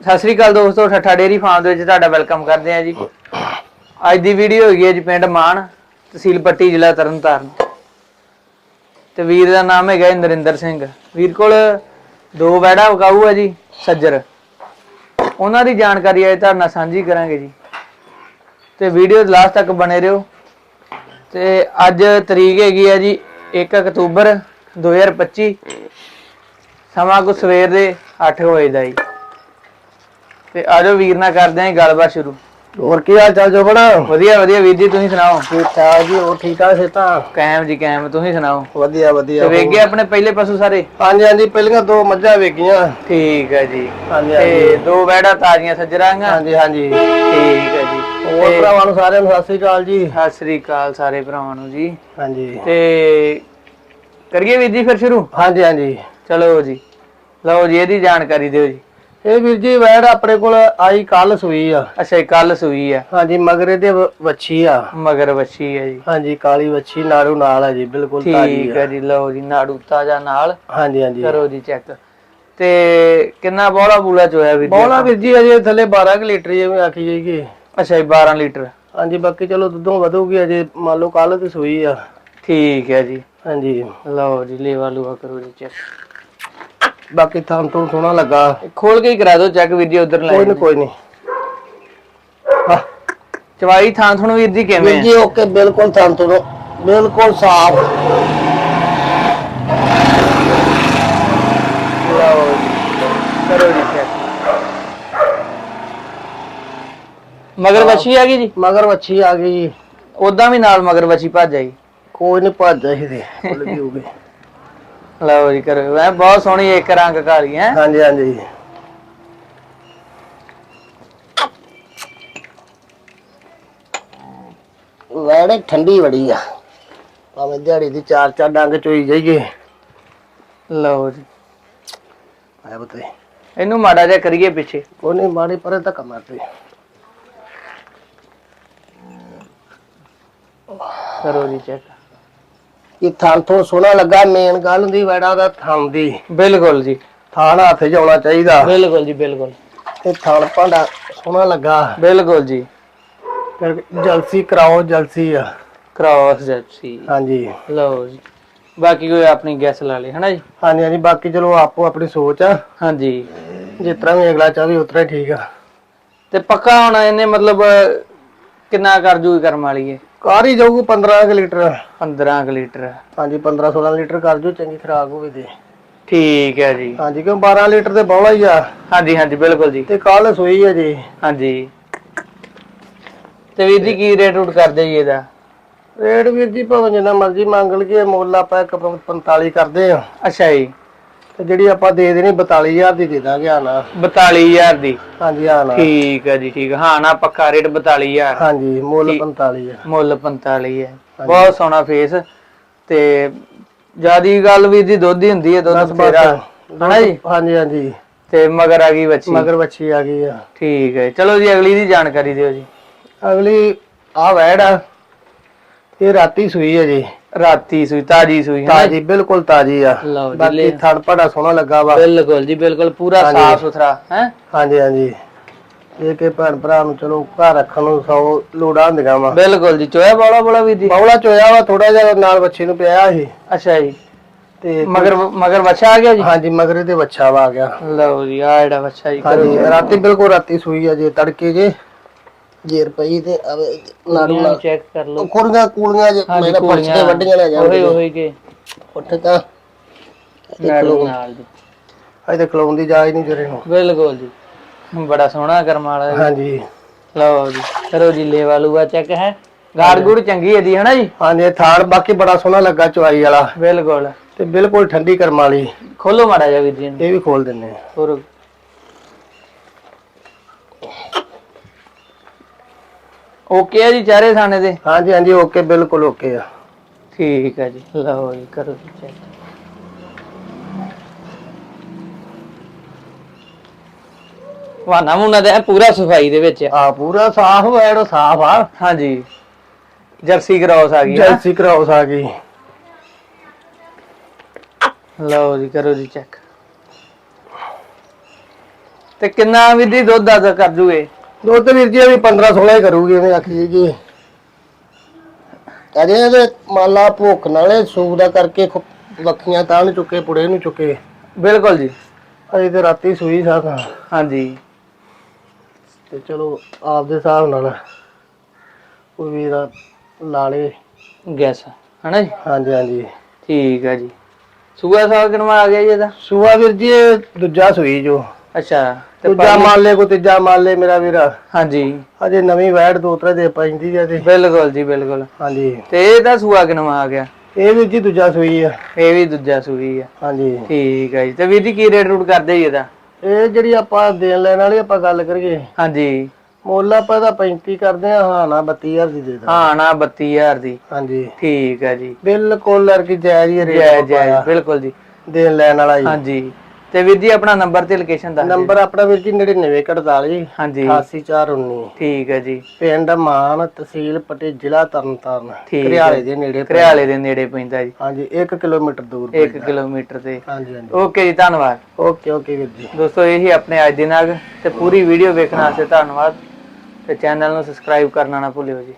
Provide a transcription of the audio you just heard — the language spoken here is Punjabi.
ਸਤਿ ਸ੍ਰੀ ਅਕਾਲ ਦੋਸਤੋ, ਠੱਠਾ ਡੇਰੀ ਫਾਰਮ ਦੇ ਵਿੱਚ ਤੁਹਾਡਾ ਵੈਲਕਮ ਕਰਦੇ ਹਾਂ ਜੀ। ਅੱਜ ਦੀ ਵੀਡੀਓ ਹੈਗੀ ਹੈ ਜੀ ਪਿੰਡ ਮਾਨ, ਤਹਿਸੀਲ ਪੱਟੀ, ਜ਼ਿਲ੍ਹਾ ਤਰਨਤਾਰਨ। ਤੇ ਵੀਰ ਦਾ ਨਾਮ ਹੈਗਾ ਜੀ ਨਰਿੰਦਰ ਸਿੰਘ। ਵੀਰ ਕੋਲ ਦੋ ਵੈੜਾ ਵਕਾਊ ਹੈ ਜੀ, ਸੱਜਰ। ਉਹਨਾਂ ਦੀ ਜਾਣਕਾਰੀ ਅੱਜ ਤੁਹਾਡੇ ਨਾਲ ਸਾਂਝੀ ਕਰਾਂਗੇ ਜੀ। ਤੇ ਵੀਡੀਓ ਲਾਸਟ ਤੱਕ ਬਣੇ ਰਹੋ। ਤੇ ਅੱਜ ਤਰੀਕ ਹੈਗੀ ਹੈ ਜੀ 1 ਅਕਤੂਬਰ 2025 ਸਮਾਂ ਕੋ ਸਵੇਰ ਦੇ 8 ਵਜੇ ਦਾ ਜੀ। ਤੇ ਆਜੋ ਵੀਰ ਨਾਲ ਕਰਦੇ ਆਂ ਗੱਲਬਾਤ ਸ਼ੁਰੂ। ਹੋਰ ਕੀ ਹਾਲ ਚਾਲ ਜੋ ਬਣਾ ਵਧੀਆ ਵਧੀਆ ਵੀਰ ਜੀ ਤੁਸੀਂ ਸੁਣਾਓ? ਠੀਕ ਠਾਕ ਜੀ ਹੋਰ ਠੀਕ ਠਾਕ ਸੇ ਤਾਂ ਕਾਇਮ ਜੀ ਕਾਇਮ ਤੁਸੀਂ ਸੁਣਾਓ? ਵਧੀਆ ਵਧੀਆ ਤੇ ਵੇਖ ਗਏ ਆਪਣੇ ਪਹਿਲੇ ਪਸ਼ੂ ਸਾਰੇ? ਹਾਂਜੀ ਹਾਂਜੀ ਪਹਿਲੀਆਂ ਦੋ ਮੱਝਾਂ ਵੇਖੀਆਂ। ਠੀਕ ਹੈ ਜੀ। ਹਾਂਜੀ ਤੇ ਦੋ ਵੈੜਾ ਤਾਜ਼ੀਆਂ ਸੱਜਰਾਂਗਾ ਹਾਂਜੀ ਹਾਂਜੀ। ਠੀਕ ਹੈ ਜੀ। ਹੋਰ ਭਰਾਵਾਂ ਨੂੰ ਸਾਰਿਆਂ ਨੂੰ ਸਤਿ ਸ੍ਰੀ ਅਕਾਲ ਜੀ। ਸਤਿ ਸ੍ਰੀ ਅਕਾਲ ਸਾਰੇ ਭਰਾਵਾਂ ਨੂੰ ਜੀ। ਹਾਂਜੀ। ਤੇ ਕਰੀਏ ਵੀਰ ਜੀ ਫਿਰ ਸ਼ੁਰੂ? ਹਾਂਜੀ ਹਾਂਜੀ। ਚਲੋ ਜੀ। ਲਓ ਜੀ ਇਹਦੀ ਜਾਣਕਾਰੀ ਦਿਓ ਜੀ। ਇਹ ਵੀਰ ਜੀ ਵੈੜ ਆਪਣੇ ਕੋਲ ਆਈ ਕੱਲ ਸੂਈ ਆ। ਅੱਛਾ ਕੱਲ ਸੂਈ ਆ। ਹਾਂਜੀ ਮਗਰੇ ਦੇ ਵੱਛੀ ਆ। ਮਗਰ ਵੱਛੀ ਹੈ ਜੀ। ਹਾਂਜੀ ਕਾਲੀ ਵੱਛੀ ਨਾੜੂ ਨਾਲ ਆ ਜੀ ਬਿਲਕੁਲ ਤਾਜੀ ਠੀਕ ਆ ਹੈ ਜੀ ਲਓ ਜੀ ਨਾੜੂ ਤਾਜ਼ਾ ਨਾਲ। ਹਾਂਜੀ ਹਾਂਜੀ। ਕਰੋ ਜੀ ਚੈੱਕ। ਤੇ ਕਿੰਨਾ ਬੋਲਾ ਬੂਲਾ ਚੋਇਆ ਵੀਰ ਜੀ ਬੋਲਾ ਵੀਰ ਜੀ ਅਜੇ ਥੱਲੇ 12 ਕੁ ਲੀਟਰ ਜਿਵੇਂ ਆਖੀ ਜਾਈਏ ਅੱਛਾ ਜੀ 12 ਲੀਟਰ। ਹਾਂਜੀ ਬਾਕੀ ਚਲੋ ਦੁੱਧੋਂ ਵਧੂਗੀ ਅਜੇ ਮੰਨ ਲਓ ਕੱਲ ਤੇ ਸੂਈ ਆ। ਠੀਕ ਹੈ ਜੀ। ਹਾਂਜੀ। ਲਓ ਜੀ ਲੇਵਾ ਲੂਆ ਕਰੋ ਜੀ ਚੈੱਕ। ਬਾਕੀ ਥਾਂ ਤੋਂ ਸੋਹਣਾ ਲੱਗਾ। ਖੋਲ ਕੇ ਹੀ ਕਰਾ ਦਿਓ ਚੈੱਕ ਵੀਰ ਜੀ ਉਧਰ ਲੈ ਕੋਈ ਨਹੀਂ ਕੋਈ ਨਹੀਂ ਹਾਂ ਚਵਾਈ ਥਾਂ ਤੁਹਾਨੂੰ ਵੀਰ ਜੀ ਕਿਵੇਂ ਵੀਰ ਹੈ? ਜੀ ਓਕੇ ਬਿਲਕੁਲ ਥਾਂ ਤੋਂ ਬਿਲਕੁਲ ਸਾਫ਼। ਲਓ ਜੀ ਕਰੋ ਜੀ ਚੈੱਕ ਮਗਰ ਵੱਛੀ ਆ ਗਈ ਜੀ? ਮਗਰ ਵੱਛੀ ਆ ਗਈ। ਉਦਾਂ ਵੀ ਨਾਲ ਮਗਰ ਵੱਛੀ ਭੱਜ ਆਈ। ਕੋਈ ਨਹੀਂ ਭੱਜ ਇਹਦੇ ਫੁੱਲ ਵੀ ਹੋ ਗਏ ਲਓ ਜੀ ਕਰੋ। ਐ ਬਹੁਤ ਸੋਹਣੀ ਇੱਕ ਰੰਗ ਕਾਲੀ ਹੈ। ਹਾਂਜੀ ਹਾਂਜੀ। ਵੈੜੇ ਠੰਡੀ ਬੜੀ ਆ। ਭਾਵੇਂ ਦਿਹਾੜੀ ਦੀ ਚਾਰ ਚਾਰ ਡੰਗ ਚੋਈ ਜਾਈਏ। ਲਓ ਜੀ। ਆਇਆ ਬਤੇ ਇਹਨੂੰ ਮਾੜਾ ਜਿਹਾ ਕਰੀਏ ਪਿੱਛੇ। ਨਹੀਂ ਮਾੜੀ ਪਰੇ ਤੱਕ ਮਾਰਦੇ। ਕਰੋ ਜੀ ਚੈੱਕ ਇਹ ਥਾਂ ਤੋਂ ਸੋਹਣਾ ਲੱਗਾ ਮੇਨ ਗੱਲ ਹੁੰਦੀ ਵੈੜਾ ਦਾ ਥਾਂ ਦੀ। ਬਿਲਕੁਲ ਜੀ। ਥਾਣ ਹੱਥ 'ਚ ਆਉਣਾ ਚਾਹੀਦਾ। ਬਿਲਕੁਲ ਜੀ ਬਿਲਕੁਲ। ਤੇ ਥਾਣ ਭਾਂਡਾ ਸੋਹਣਾ ਲੱਗਾ। ਬਿਲਕੁਲ ਜੀ। ਫਿਰ ਜਲਸੀ ਕਰਾਓ ਜਲਸੀ ਆ। ਕ੍ਰਾਸ ਜੈਪਸੀ ਹਾਂਜੀ। ਲਓ ਜੀ। ਬਾਕੀ ਕੋਈ ਆਪਣੀ ਗੈਸ ਲਾ ਲੇ ਹਨਾ ਜੀ? ਹਾਂਜੀ ਹਾਂਜੀ ਬਾਕੀ ਚਲੋ ਆਪੋ ਆਪਣੀ ਸੋਚ ਆ। ਹਾਂਜੀ। ਜਿਸ ਤਰ੍ਹਾਂ ਵੀ ਅਗਲਾ ਚਾਹੇ ਉਤਰਾ ਠੀਕ ਆ। ਤੇ ਪੱਕਾ ਹੁਣ ਇਹਨੇ ਮਤਲਬ ਕਿੰਨਾ ਕਰ ਜੂਗੀ ਕਰਮ ਵਾਲੀ ਹੈ ਕਾਰ ਹੀ ਜਾਊਗੀ 15 ਕੁ ਲੀਟਰ। 15 ਕੁ ਲੀਟਰ। ਹਾਂਜੀ 15 16 ਲੀਟਰ ਕਰ ਜੂ ਚੰਗੀ ਖਰਾਕ ਹੋਵੇ ਤੇ। ਠੀਕ ਹੈ ਜੀ। ਹਾਂਜੀ ਕਿਉਂ 12 ਲੀਟਰ ਤੇ ਬੌਲਾ ਹੀ ਆ। ਹਾਂਜੀ ਹਾਂਜੀ ਬਿਲਕੁਲ ਜੀ। ਤੇ ਕੱਲ ਸੋਈ ਆ ਜੀ। ਹਾਂਜੀ। ਤੇ ਵੀਰ ਜੀ ਕੀ ਰੇਟ ਰੂਟ ਕਰਦੇ ਜੀ ਇਹਦਾ? ਰੇਟ ਵੀਰ ਜੀ ਭਾਵੇਂ ਜਿੰਨਾ ਮਰਜ਼ੀ ਮੰਗ ਲਈਏ ਮੁੱਲ ਆਪਾਂ ਇੱਕ 45 ਕਰਦੇ ਆ। ਅੱਛਾ ਜੀ। ਤੇ ਜਿਹੜੀ ਆਪਾਂ ਦੇ ਦੇਣੀ 42000 ਦੀ ਦੇ ਦਾਂਗੇ ਆ ਨਾ 42000 ਦੀ? ਹਾਂਜੀ ਆ ਨਾ ਠੀਕ ਹੈ ਜੀ ਠੀਕ ਹੈ। ਹਾਂ ਨਾ ਪੱਕਾ ਰੇਟ 42000 ਹਾਂਜੀ ਮੁੱਲ 45 ਆ ਮੁੱਲ 45 ਹੈ ਬਹੁਤ ਸੋਹਣਾ ਫੇਸ ਤੇ ਜਿਆਦੀ ਗੱਲ ਵੀ ਦੀ ਦੁੱਧ ਹੀ ਹੁੰਦੀ ਹੈ ਦੁੱਧ ਬਥੇਰਾ। ਹਨਾ ਜੀ? ਹਾਂਜੀ ਹਾਂਜੀ। ਤੇ ਮਗਰ ਆ ਗਈ ਬੱਚੀ ਮਗਰ ਵੱਛੀ ਆ ਗਈ ਆ। ਠੀਕ ਹੈ ਚਲੋ ਜੀ ਅਗਲੀ ਦੀ ਜਾਣਕਾਰੀ ਦਿਓ ਜੀ। ਅਗਲੀ ਆ ਵੈੜ ਆ। ਇਹ ਰਾਤੀ ਸੂਈ ਆ ਜੀ। ਰਾਤੀ ਸੂਈ ਤਾਜੀ ਸੂਈ ਹੈ ਤਾਜੀ ਬਿਲਕੁਲ ਤਾਜੀ ਆ। ਲਓ ਜੀ ਬਾਕੀ ਲੈ ਥੜ ਪੜਾ ਸੋਹਣਾ ਲੱਗਾ ਵਾ। ਬਿਲਕੁਲ ਜੀ ਬਿਲਕੁਲ ਪੂਰਾ ਹਾਂਜੀ। ਸਾਫ਼ ਸੁਥਰਾ ਹੈ? ਹਾਂਜੀ ਹਾਂਜੀ। ਇਹ ਕਿ ਭੈਣ ਭਰਾ ਨੂੰ ਚਲੋ ਘਰ ਰੱਖਣ ਨੂੰ ਸੌ ਲੋੜਾਂ ਹੁੰਦੀਆਂ ਵਾ। ਬਿਲਕੁਲ ਜੀ ਚੋਇਆ ਬੋਲਾ ਬੋਲਾ ਵੀ ਦੀ ਬੌਲਾ ਚੋਇਆ ਵਾ ਥੋੜਾ ਜਿਹਾ ਨਾਲ ਬੱਚੇ ਨੂੰ ਪਿਆ ਸੀ। ਅੱਛਾ ਜੀ। ਤੇ ਮਗਰ ਮਗਰ ਬੱਚਾ ਆ ਗਿਆ ਜੀ? ਹਾਂਜੀ ਮਗਰੇ ਤੇ ਬੱਚਾ ਵਾ ਆ ਗਿਆ। ਲਓ ਜੀ ਆ ਜਿਹੜਾ ਬੱਚਾ ਜੀ ਕਰੋ ਹਾਂਜੀ ਰਾਤੀ ਬਿਲਕੁਲ ਰਾਤੀ ਸੂਈ ਆ ਜੇ ਤੜਕੇ ਜੇ। ਜੇਰ ਪਈ ਤੇ ਆਵੇ ਨਾੜੂ ਨਾਲ ਚੈੱਕ ਕਰ ਲਓ। ਕੁੜੀਆਂ ਕੂਲੀਆਂ ਜੇ ਹਾਂਜੀ ਮੇਰੇ ਪਰਚ ਤੇ ਵੱਡੀਆਂ ਲੈ ਉਹੀ ਜਾਂਦੇ ਉਹੀ ਕੇ। ਉੱਠ ਤਾਂ। ਨਾੜੂ ਨਾਲ ਜੀ ਅਜੇ ਤੇ ਖਲੋਣ ਦੀ ਜਾਇ ਨਹੀਂ ਜਰੇ ਨੂੰ ਬਿਲਕੁਲ ਜੀ। ਬੜਾ ਸੋਹਣਾ ਕਰਮ ਵਾਲਾ ਜੀ। ਹਾਂਜੀ। ਲਓ ਜੀ। ਕਰੋ ਜੀ ਲੇਵਾ ਲੂਆ ਚੈੱਕ ਹੈ। ਗਾੜ ਗੁੜ ਚੰਗੀ ਹੈ ਜੀ ਹਨਾ ਜੀ? ਹਾਂਜੀ ਇਹ ਥਾਣ ਬਾਕੀ ਬੜਾ ਸੋਹਣਾ ਲੱਗਾ ਚਵਾਈ ਵਾਲਾ। ਬਿਲਕੁਲ। ਤੇ ਬਿਲਕੁਲ ਠੰਡੀ ਕਰਮ ਵਾਲੀ। ਖੋਲੋ ਮਾੜਾ ਜਿਹਾ ਵੀਰ ਜੀ। ਇਹ ਵੀ ਖੋਲ ਦਿੰਨੇ ਆ ਹੋਰ। ਓਕੇ ਹੈ ਜੀ ਚਾਰੇ ਥਾਣੇ ਦੇ? ਹਾਂਜੀ ਹਾਂਜੀ ਓਕੇ ਬਿਲਕੁਲ ਓਕੇ ਆ। ਠੀਕ ਹੈ ਜੀ ਲਓ ਜੀ ਕਰੋ ਜੀ ਚੈੱਕ ਵਾਨਾ ਮੁੰਨਾ ਦੇ ਪੂਰਾ ਸਫ਼ਾਈ ਦੇ ਵਿੱਚ ਆ। ਆ ਪੂਰਾ ਸਾਫ਼ ਵੈੜ ਸਾਫ਼ ਆ। ਹਾਂਜੀ ਜਰਸੀ ਕ੍ਰਾਸ ਆ ਗਈ ਨਾ। ਜੈਸੀ ਕਰਾਉਸ ਆ ਗਈ। ਲਓ ਜੀ ਕਰੋ ਜੀ ਚੈੱਕ ਤੇ ਕਿੰਨਾ ਜੀ ਦੁੱਧ ਦਾ ਕਰ ਜੂਗੇ? ਦੁੱਧ ਵੀਰ ਜੀ ਵੀ 15 16 ਹੀ ਕਰੂਗੀ ਇਹਨੇ ਆਖੀ ਜੀ। ਅਜੇ ਇਹਦੇ ਮੰਨ ਲਾ ਭੁੱਖ ਨਾਲੇ ਸੂਪ ਦਾ ਕਰਕੇ ਖੁ- ਵੱਖੀਆਂ ਤਾਂ ਨੂੰ ਚੁੱਕੇ ਪੁੜੇ ਨੂੰ ਚੁੱਕੇ। ਬਿਲਕੁਲ ਜੀ। ਅਜੇ ਤੇ ਰਾਤੀ ਸੂਈ ਸਾਂ ਹਾਂਜੀ। ਤੇ ਚਲੋ ਆਪਦੇ ਹਿਸਾਬ ਨਾਲ ਕੋਈ ਵੀਰ ਲਾਲੇ ਗੈਸ ਹਨਾ ਜੀ? ਹਾਂਜੀ ਹਾਂਜੀ। ਠੀਕ ਆ ਜੀ। ਸੂਆ ਸਾਲ ਕਿਨਵਾ ਆ ਗਿਆ ਜੀ ਇਹਦਾ? ਸੂਆ ਵੀਰ ਜੀ ਇਹ ਦੂਜਾ ਸੂਈ ਜੋ। ਅੱਛਾ ਤੇ ਦੂਜਾ ਪਹਿਲੀ- ਕੋ ਤੀਜਾ ਮੇਰਾ ਵੀਰ। ਹਾਂਜੀ। ਅਜੇ ਨਵੀਂ ਵੈੜ ਦੋ ਤਰ੍ਹਾਂ ਦੇ ਪੈਂਦੀ ਆ ਤੇ। ਬਿਲਕੁਲ ਜੀ ਬਿਲਕੁਲ। ਹਾਂਜੀ। ਤੇ ਇਹਦਾ ਸੂਆ ਕਿਨਵਾ ਆ ਗਿਆ। ਇਹ ਵੀਰ ਜੀ ਦੂਜਾ ਸੂਈ ਆ। ਇਹ ਵੀ ਦੂਜਾ ਸੂਈ ਆ। ਹਾਂਜੀ। ਠੀਕ ਆ ਜੀ। ਤੇ ਵੀਰ ਜੀ ਕੀ ਰੇਟ ਰੂਟ ਕਰਦੇ ਜੀ ਇਹਦਾ? ਇਹ ਜਿਹੜੀ ਆਪਾਂ ਦੇਣ ਲੈਣ ਵਾਲੀ ਆਪਾਂ ਗੱਲ ਕਰੀਏ। ਹਾਂਜੀ। ਮੁੱਲ ਆਪਾਂ ਇਹਦਾ 35 ਕਰਦੇ ਆ ਹਾਂ ਨਾ 32000 ਦੀ ਦੇ ਦਾਂ ਹਾਂ ਨਾ 32000 ਦੀ। ਹਾਂਜੀ। ਠੀਕ ਆ ਜੀ। ਬਿਲਕੁਲ ਲਰ ਕੀ ਜਾਇਜ਼ ਹੀ ਜੈ ਰੇਟ ਜੈ ਬਿਲਕੁਲ ਜੀ। ਦੇਣ ਲੈਣ ਵਾਲਾ ਜੀ ਹਾਂਜੀ। ਤੇ ਵੀਰ ਜੀ ਆਪਣਾ ਨੰਬਰ ਤੇ ਲੋਕੇਸ਼ਨ ਦੱਸ ਦਿਓ। ਨੰਬਰ ਆਪਣਾ ਵੀਰ ਜੀ 9948 ਹਾਂਜੀ। 88419 ਠੀਕ ਹੈ ਜੀ। ਪਿੰਡ ਮਾਨ ਤਹਿਸੀਲ ਪਟੇ ਜ਼ਿਲ੍ਹਾ ਤਰਨਤਾਰਨ ਠੀਕ ਹੈ। ਘਰਿਆਲੇ ਦੇ ਨੇੜੇ ਪੈਂਦਾ। ਘਰਿਆਲੇ ਦੇ ਨੇੜੇ ਪੈਂਦਾ ਜੀ। ਹਾਂਜੀ 1 ਕਿਲੋਮੀਟਰ ਦੂਰ 1 ਕਿਲੋਮੀਟਰ ਤੇ। ਹਾਂਜੀ ਹਾਂਜੀ। ਓਕੇ ਜੀ ਧੰਨਵਾਦ। ਓਕੇ ਓਕੇ ਵੀਰ ਜੀ। ਦੋਸਤੋ ਇਹੀ ਆਪਣੇ ਅੱਜ ਦੀ ਨਾਗ ਤੇ ਪੂਰੀ ਵੀਡੀਓ ਵੇਖਣ ਵਾਸਤੇ ਧੰਨਵਾਦ। ਤੇ ਚੈਨਲ ਨੂੰ ਸਬਸਕ੍ਰਾਈਬ ਕਰਨਾ ਨਾ ਭੁੱਲਿਓ ਜੀ।